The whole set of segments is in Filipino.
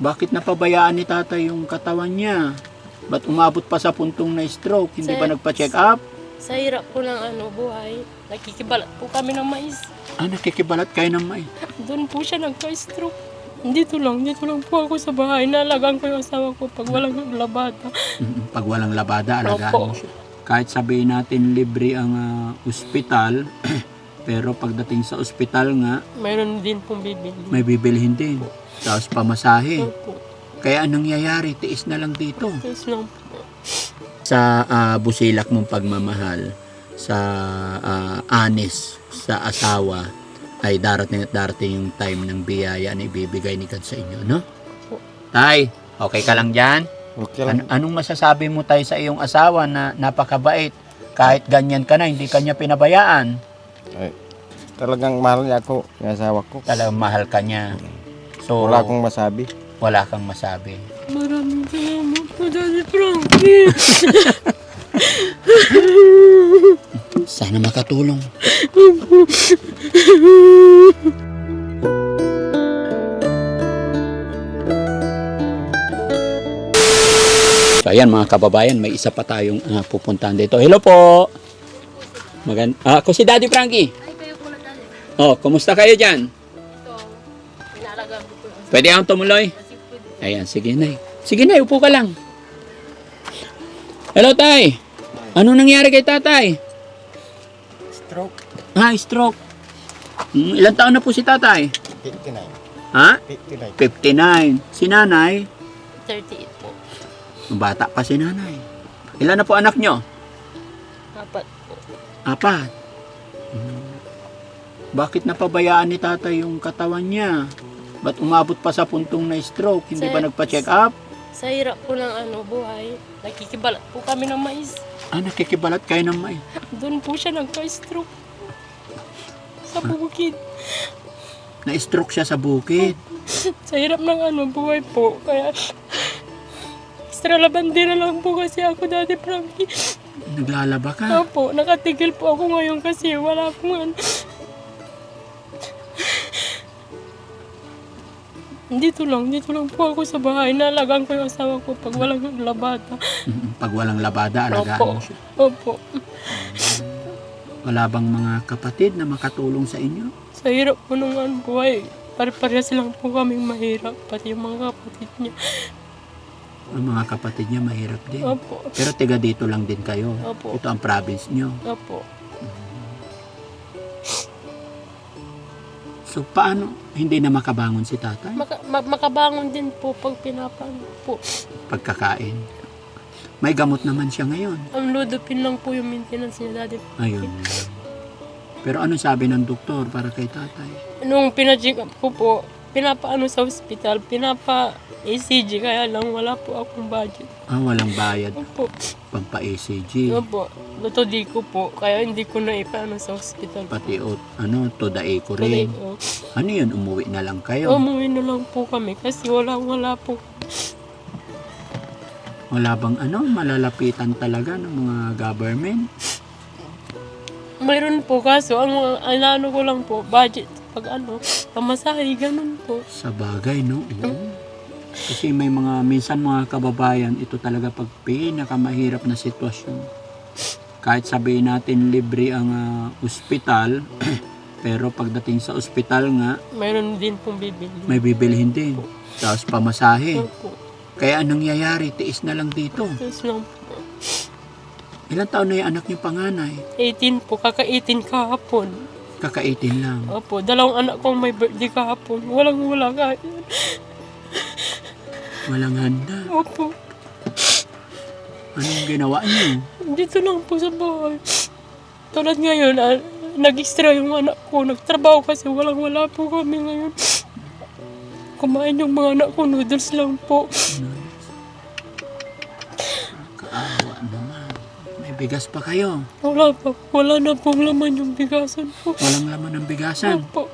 Bakit napabayaan ni tatay yung katawan niya? Ba't umabot pa sa puntong na stroke? Hindi ba Sir, nagpa-check up? Sa hirap po ng ano, buhay, nakikibalat po kami ng mais. Ah, nakikibalat kayo ng may. Doon po siya nagka-stroke. Dito lang, dito lang po ako sa bahay. Nalagaan ko yung asawa ko pag walang labada. Pag walang labada, alagaan mo siya. Kahit sabihin natin libre ang ah, ospital, pero pagdating sa ospital nga, Mayroon din pong bibili. may bibilhin din. Tapos pamasahe. Opo. Kaya anong nangyayari? Tiis na lang dito. Tapos lang po. Sa ah, busilak mong pagmamahal, sa ah, anis, sa asawa, ay darating at darating yung time ng biyaya na ibibigay ni God sa inyo, no? Tay, okay ka lang dyan? Okay An- anong masasabi mo tayo sa iyong asawa na napakabait? Kahit ganyan ka na, hindi ka niya pinabayaan. Ay, talagang mahal niya ako, yung asawa ko. Talagang mahal ka niya. So, Wala akong masabi. wala kang masabi. Maraming salamat po, Daddy Frankie. Sana makatulong. So ayan mga kababayan, may isa pa tayong ah, pupuntahan dito. Hello po! Magan ah, ako si Daddy Frankie. Ay, kayo po na, Daddy. Oh, kumusta kayo dyan? Ito, pinalagaan ko po Pwede akong tumuloy? Ayan, sige na. Sige na, upo ka lang. Hello, tay. Anong nangyari kay tatay? Stroke. Ah, stroke. Hmm, ilang taon na po si tatay? 59. Ha? 59. 59. Si nanay? 38 po. Bata pa si nanay. Ilan na po anak nyo? Apat. Apat. Hmm. Bakit napabayaan ni tatay yung katawan niya? Ba't umabot pa sa puntong na stroke? Hindi ba Sir, nagpa-check up? Sa hirap po ng ano, buhay, nakikibalat po kami ng mais. Ah, nakikibalat kayo ng may. Doon po siya nagka-stroke. Sa bukid. Na-stroke siya sa bukid. Sa hirap ng ano, buhay po. Kaya, extra labandera lang po kasi ako dati, Frankie. Naglalaba ka. Opo, nakatigil po ako ngayon kasi wala pong ano. Dito lang, dito lang po ako sa bahay. Nalagaan ko yung asawa ko pag walang labada. Pag walang labada, alagaan Opo. mo siya. Opo. Wala bang mga kapatid na makatulong sa inyo? Sa hirap po nung ano, buhay, pare-parehas lang po kaming mahirap. Pati yung mga kapatid niya. Ang mga kapatid niya mahirap din. Opo. Pero tiga dito lang din kayo. Opo. Ito ang province niyo. Opo. So paano hindi na makabangon si tatay? Maka, ma- makabangon din po pag pinapaano po. Pagkakain. May gamot naman siya ngayon. Ang ludopin lang po yung maintenance niya dati. Ayun. Pero ano sabi ng doktor para kay tatay? Nung pina-check up ko po, pinapaano sa hospital, pinapa ECG kaya lang wala po akong budget. Ah, walang bayad Opo. pampa-ECG. Opo. Luto di ko po, kaya hindi ko na ipaano sa hospital. Pati o, ano, todae ko rin. Ano yun, umuwi na lang kayo. Umuwi na lang po kami kasi wala wala po. Wala bang ano, malalapitan talaga ng mga government? Mayroon po kaso ang ang ano ko lang po, budget pag ano, pamasahe, ganun po. Sa bagay, no? Oo. Kasi may mga, minsan mga kababayan, ito talaga pag pinakamahirap na sitwasyon. Kahit sabihin natin libre ang ah, ospital, pero pagdating sa ospital nga, Mayroon din pong bibili. may bibilhin din. Tapos pamasahe. Opo. Kaya anong nangyayari? Tiis na lang dito. Tapos lang po. Ilang taon na yung anak niyo panganay? 18 po, kaka-18 kahapon. Kaka-18 lang. Opo, dalawang anak kong may birthday kahapon. Walang wala kahit. Walang handa. Opo, Anong ginawa niyo? dito lang po sa bahay. Tulad ngayon, ah, nag-extra yung anak ko. Nagtrabaho kasi walang wala po kami ngayon. Kumain yung mga anak ko, noodles lang po. Bigas pa kayo. Wala pa, wala na pong laman yung bigasan po. Walang laman ng bigasan. Opo,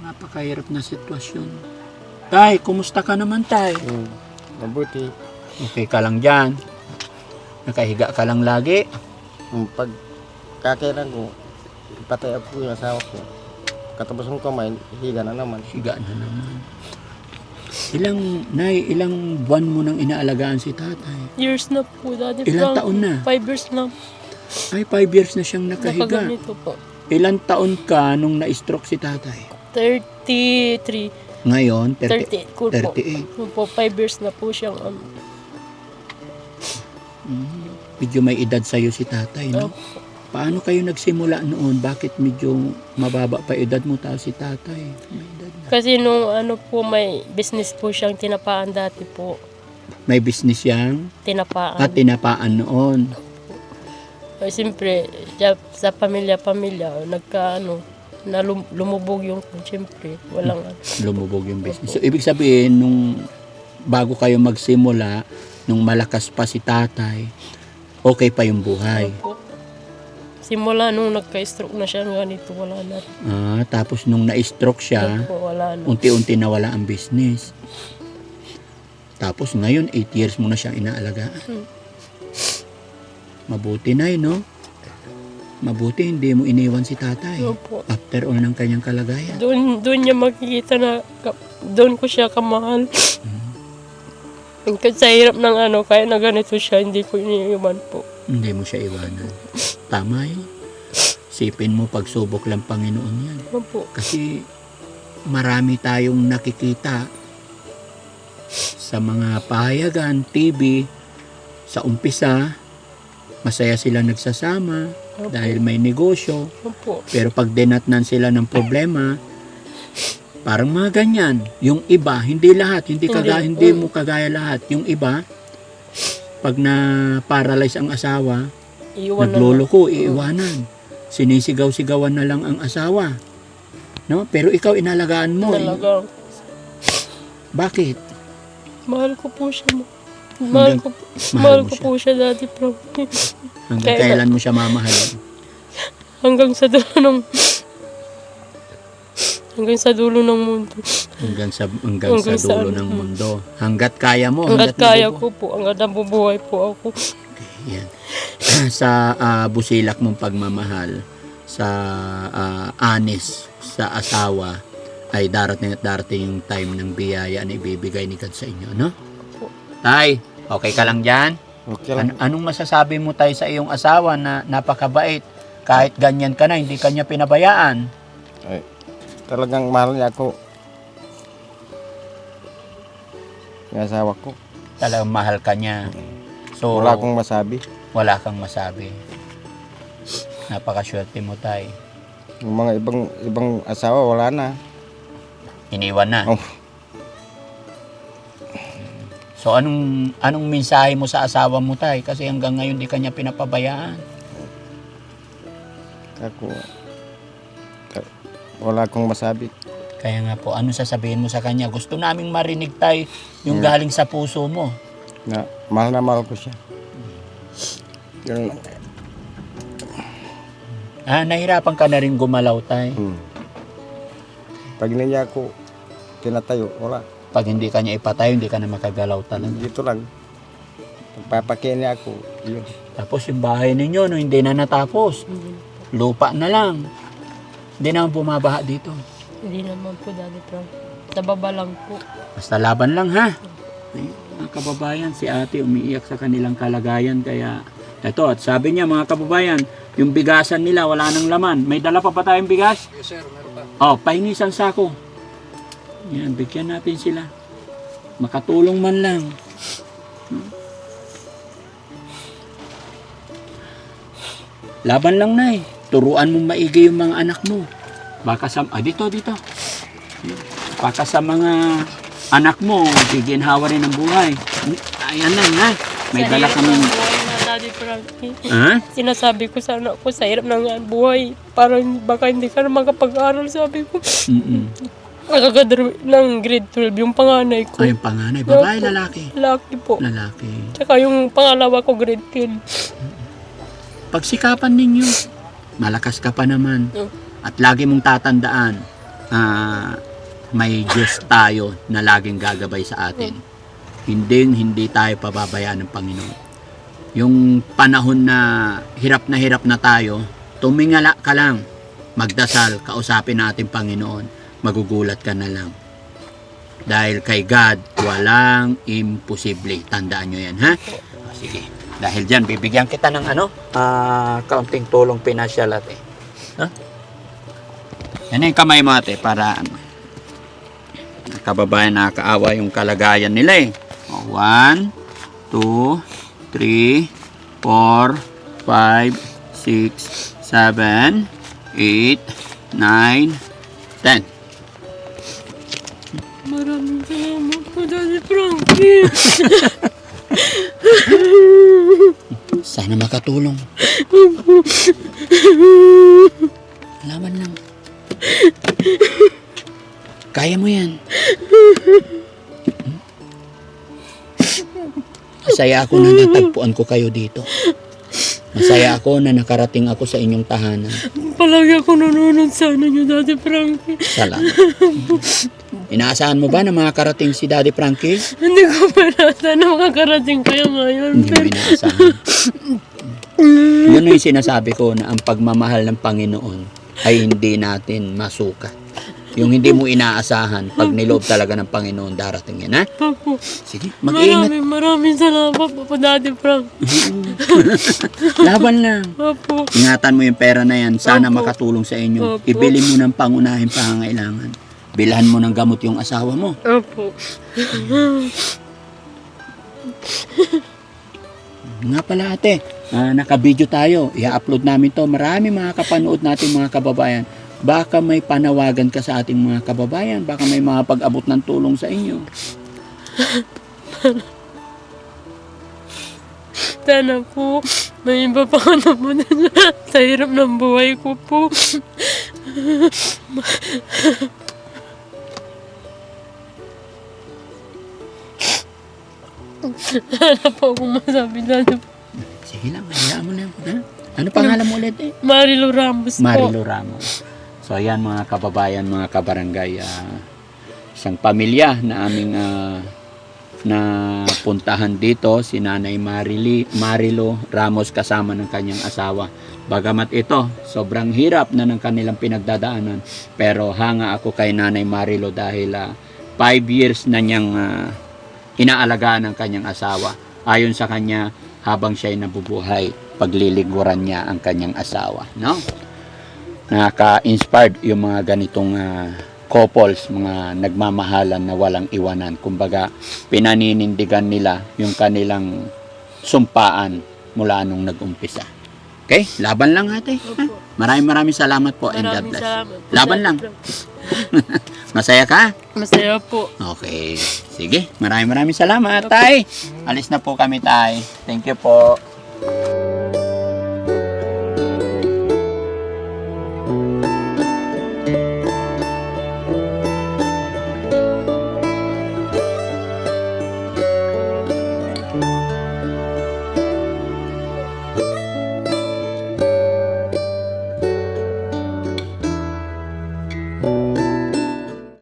Napakahirap na sitwasyon. Tay, kumusta ka naman, Tay? Hmm. Mabuti. Okay ka lang dyan. Nakahiga ka lang lagi. Yung pag kakailan ko, ipatay ako yung asawa ko. pagkatapos ng kumain, higa na naman. Higa na naman. Ilang, nay, ilang buwan mo nang inaalagaan si tatay? Years na po, Daddy Ilang Frankie. taon na? Five years na. Ay, five years na siyang nakahiga. Nakaganito po. Ilang taon ka nung na-stroke si tatay? 33, Ngayon, 30, 38 ko po. 38. Yun po, five years na po siyang ano. Medyo may edad sa'yo si tatay, no? Opo. Paano kayo nagsimula noon? Bakit medyo mababa pa edad mo tao si tatay? May edad na. Kasi nung ano po, may business po siyang tinapaan dati po. May business yang Tinapaan. at tinapaan noon. Ay, siyempre, sa, sa pamilya-pamilya, nagka ano, na lum- lumubog yung siyempre, walang ano. lumubog yung business. So, ibig sabihin, nung bago kayo magsimula, nung malakas pa si tatay, okay pa yung buhay. Opo. Simula nung nagka-stroke na siya, ganito, wala na. Ah, tapos nung na-stroke siya, Opo, wala na. unti-unti nawala ang business. Tapos ngayon, 8 years mo na siyang inaalagaan. Hmm. Mabuti na no? Mabuti hindi mo iniwan si tatay. Opo. After all ng kanyang kalagayan. Doon, doon niya makikita na, ka- doon ko siya kamahal. Kasi sa hirap ng ano, kaya na ganito siya, hindi ko iniiwan po. Hindi mo siya iwanan. Tama yun. Sipin mo, pagsubok lang Panginoon yan. Opo. Kasi marami tayong nakikita sa mga pahayagan, TV, sa umpisa, masaya sila nagsasama Opo. dahil may negosyo. Opo. Pero pag dinatnan sila ng problema, parang mga ganyan. Yung iba, hindi lahat, hindi, kaga, Hindi. hindi mo kagaya lahat. Yung iba, pag na-paralyze ang asawa, Iwan na nagluloko, iiwanan. Sinisigaw-sigawan na lang ang asawa. No? Pero ikaw inalagaan mo. eh. Talagang, Bakit? mahal ko po siya. ma- Mahal ko, mahal mahal ko siya. po siya dati, bro. Hanggang kailan mo siya mamahalin? Hanggang sa dulo ng... Hanggang sa dulo ng mundo. Hanggang sa, hanggang sa Hanggang sa dulo ano. ng mundo. Hanggat kaya mo. Hanggat kaya nabubuhay. ko po, hanggat nabubuhay po ako. Yan. sa ah, busilak mong pagmamahal, sa ah, anis, sa asawa, ay darating at darating yung time ng biyaya na ibibigay ni God sa inyo, no? Tay, okay ka lang dyan? Okay lang. An- anong masasabi mo tayo sa iyong asawa na napakabait? Kahit ganyan ka na, hindi kanya pinabayaan. Ay, talagang mahal niya ako. Yung asawa ko. Talagang mahal ka niya. So, Wala akong masabi. wala kang masabi. Napakaswerte mo tay. Yung mga ibang ibang asawa, wala na. Iniwan na. Oh. So anong anong mensahe mo sa asawa mo tay? Kasi hanggang ngayon di kanya pinapabayaan. Ako, wala akong masabi. Kaya nga po, anong sasabihin mo sa kanya? Gusto naming marinig tay yung Yeah. galing sa puso mo. Na, mahal na mahal ko siya. Yun lang. Ah, nahirapan ka na rin gumalaw tay. Hmm. Pag hindi niya ako tinatayo, wala. Pag hindi kanya ipatayo, hindi ka na makagalaw talaga. Dito lang. Pagpapakiin niya ako, yun. Tapos yung bahay ninyo, no, hindi na natapos. Lupa na lang. Hindi naman bumabaha dito. Hindi naman po, Daddy Frank. Sa baba lang po. Basta laban lang ha. Ay, Mga kababayan, si ate umiiyak sa kanilang kalagayan kaya eto at sabi niya mga kababayan, yung bigasan nila wala nang laman. May dala pa ba tayong bigas? Yes sir, meron pa. Oh, pahingi isang sako. Yan, bigyan natin sila. Makatulong man lang. Hmm. Laban lang na eh. Turuan mo maigi yung mga anak mo. Baka sa... Ah, dito, dito. Baka sa mga anak mo, giginhawa rin ang buhay. Ayan lang ha. May dala kami. Ha? Sinasabi ko sa anak ko, sa hirap ng buhay. Parang baka hindi ka na makapag-aral, sabi ko. Mm-mm. Nakakagraduate ng grade 12, yung panganay ko. Ay, yung panganay. Babae, lalaki. Laki po. Lalaki. Tsaka yung pangalawa ko, grade 10. Pagsikapan ninyo. Malakas ka pa naman. At lagi mong tatandaan, ah, may Diyos tayo na laging gagabay sa atin. Hindi, hindi tayo pababayaan ng Panginoon. Yung panahon na hirap na hirap na tayo, tumingala ka lang. magdasal, kausapin natin Panginoon, magugulat ka na lang. Dahil kay God, walang imposible. Tandaan nyo yan, ha? O, sige. Dahil dyan, bibigyan kita ng ano, ah, kaunting tulong pinasyal ate. Ha? Yan yung kamay mo ate, para ano, kababayan nakakaawa yung kalagayan nila eh. O, One, two, three, four, five, six, seven, eight, nine, ten. Maraming salamat po, Daddy Frankie. Sana makatulong. Laban lang. Kaya mo yan. Hmm? Masaya ako na natagpuan ko kayo dito. Masaya ako na nakarating ako sa inyong tahanan. Palagi ako nanonood sa ano niyo, Daddy Frankie. Salamat. Inaasahan mo ba na makakarating si Daddy Frankie? Hindi ko pa nasa na makakarating kayo ngayon. Hindi mo inaasahan. Yun yung sinasabi ko na ang pagmamahal ng Panginoon ay hindi natin masukat. Yung hindi mo inaasahan, pag niloob talaga ng Panginoon, darating yan, ha? Opo. Sige, mag-iingat. Maraming maraming salamat po, Daddy Frank. Laban lang. Opo. Ingatan mo yung pera na yan. Sana Opo. makatulong sa inyo. Opo. Ibili mo ng pangunahing pangangailangan. Bilhan mo ng gamot yung asawa mo. Opo. Nga pala ate, ah, naka-video tayo. I-upload namin to. Marami mga kapanood natin mga kababayan. Baka may panawagan ka sa ating mga kababayan. Baka may mga pag-abot ng tulong sa inyo. Sana po, may iba pa ako na po na sa hirap ng buhay ko po. Sana po akong masabi Daddy Sige lang, hayaan mo na. Ha? Ano pangalan mo ulit eh? Marilo Ramos po. Marilo Ramos. So ayan mga kababayan, mga kabarangay, ah, isang pamilya na aming ah, na puntahan dito si Nanay Marili, Marilo Ramos kasama ng kanyang asawa. Bagamat ito, sobrang hirap na ng kanilang pinagdadaanan. Pero hanga ako kay Nanay Marilo dahil 5 years na niyang ah, inaalagaan ng kanyang asawa. Ayon sa kanya, habang siya'y nabubuhay, paglilingkuran niya ang kanyang asawa. No? Nakaka-inspired yung mga ganitong ah, couples, mga nagmamahalan na walang iwanan. Kumbaga, pinaninindigan nila yung kanilang sumpaan mula nung nag-umpisa. Okay? Laban lang ate. Maraming maraming salamat po and God bless. Laban lang. Masaya ka? Masaya po. Okay. Sige. Maraming maraming salamat, tay. Alis na po kami, tay. Thank you po.